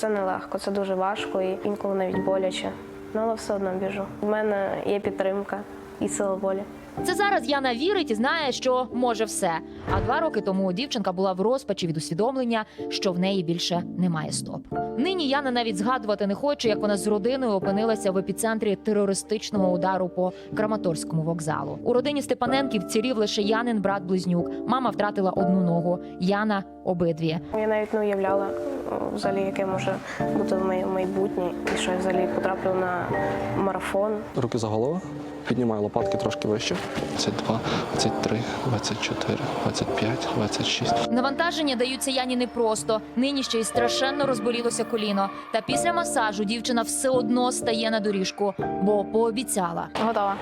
Це нелегко, це дуже важко і інколи навіть боляче. Ну, але все одно біжу. У мене є підтримка і сила волі. Це зараз Яна вірить і знає, що може все. А два роки тому дівчинка була в розпачі від усвідомлення, що в неї більше немає стоп. Нині Яна навіть згадувати не хоче, як вона з родиною опинилася в епіцентрі терористичного удару по Краматорському вокзалу. У родині Степаненків цірів лише Янин брат близнюк. Мама втратила одну ногу, Яна обидві. Я навіть не уявляла взагалі, яке може бути моє майбутнє, і що я взагалі потраплю на марафон. Руки за голову. Піднімаю лопатки трошки вище. 22, 23, 24, 25, 26. Навантаження даються Яні непросто. Нині ще й страшенно розболілося коліно. Та після масажу дівчина все одно стає на доріжку, бо пообіцяла. Готова.